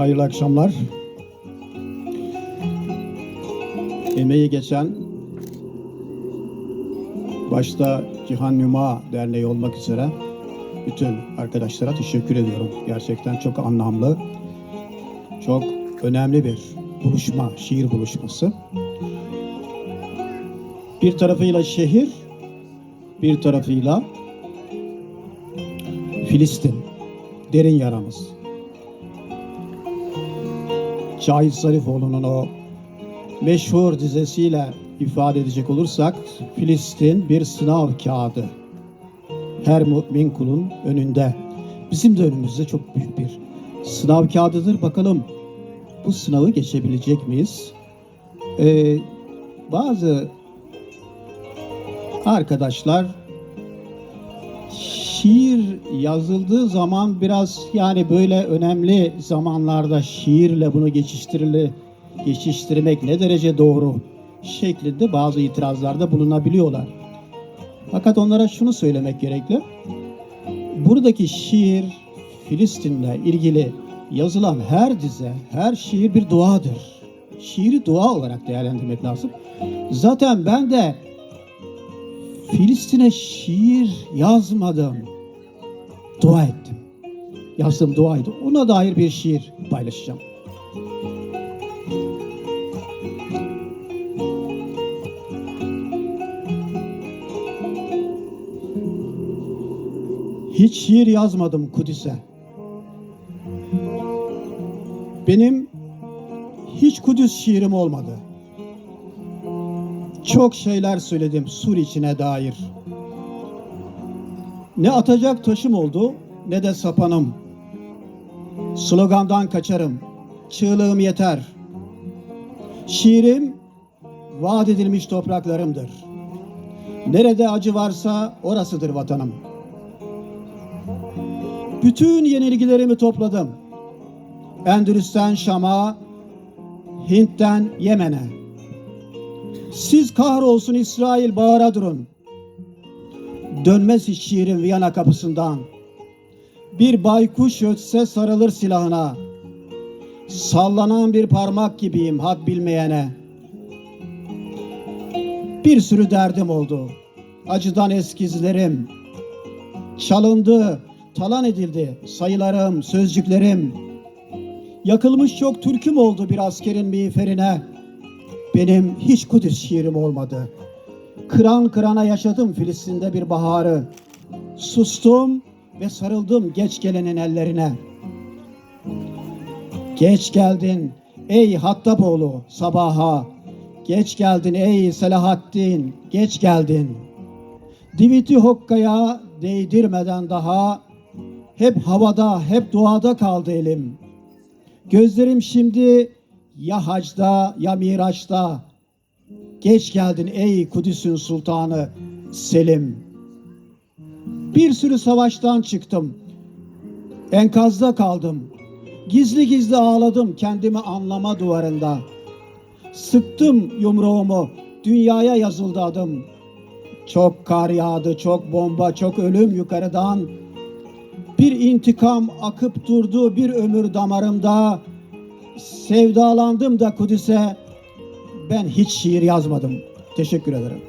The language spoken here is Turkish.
Hayırlı akşamlar. Emeği geçen başta Cihan Nüma Derneği olmak üzere bütün arkadaşlara teşekkür ediyorum. Gerçekten çok anlamlı, çok önemli bir buluşma, şiir buluşması. Bir tarafıyla şehir, bir tarafıyla Filistin, derin yaramız. Şahit Zarifoğlu'nun o meşhur dizesiyle ifade edecek olursak Filistin bir sınav kağıdı. Her mümin kulun önünde. Bizim de önümüzde çok büyük bir sınav kağıdıdır. Bakalım bu sınavı geçebilecek miyiz? Ee, bazı arkadaşlar şiir yazıldığı zaman biraz yani böyle önemli zamanlarda şiirle bunu geçiştirili geçiştirmek ne derece doğru şeklinde bazı itirazlarda bulunabiliyorlar. Fakat onlara şunu söylemek gerekli. Buradaki şiir Filistin'le ilgili yazılan her dize, her şiir bir duadır. Şiiri dua olarak değerlendirmek lazım. Zaten ben de Filistin'e şiir yazmadım. Dua ettim. Yazdığım duaydı. Ona dair bir şiir paylaşacağım. Hiç şiir yazmadım Kudüs'e. Benim hiç Kudüs şiirim olmadı. Çok şeyler söyledim Sur içine dair. Ne atacak taşım oldu ne de sapanım. Slogandan kaçarım. Çığlığım yeter. Şiirim vaat edilmiş topraklarımdır. Nerede acı varsa orasıdır vatanım. Bütün yenilgilerimi topladım. Endülüs'ten Şam'a, Hint'ten Yemen'e. Siz kahrolsun İsrail bağıra durun. Dönmez hiç şiirin Viyana kapısından. Bir baykuş ötse sarılır silahına. Sallanan bir parmak gibiyim had bilmeyene. Bir sürü derdim oldu. Acıdan eskizlerim. Çalındı, talan edildi sayılarım, sözcüklerim. Yakılmış çok türküm oldu bir askerin miğferine. Benim hiç Kudüs şiirim olmadı. Kıran kırana yaşadım Filistin'de bir baharı. Sustum ve sarıldım geç gelenin ellerine. Geç geldin ey Hattapoğlu sabaha. Geç geldin ey Selahaddin, geç geldin. Diviti Hokka'ya değdirmeden daha hep havada, hep duada kaldı elim. Gözlerim şimdi ya hacda ya miraçta. Geç geldin ey Kudüs'ün sultanı Selim. Bir sürü savaştan çıktım. Enkazda kaldım. Gizli gizli ağladım kendimi anlama duvarında. Sıktım yumruğumu, dünyaya yazıldı adım. Çok kar yağdı, çok bomba, çok ölüm yukarıdan. Bir intikam akıp durdu bir ömür damarımda. Sevdalandım da Kudüs'e. Ben hiç şiir yazmadım. Teşekkür ederim.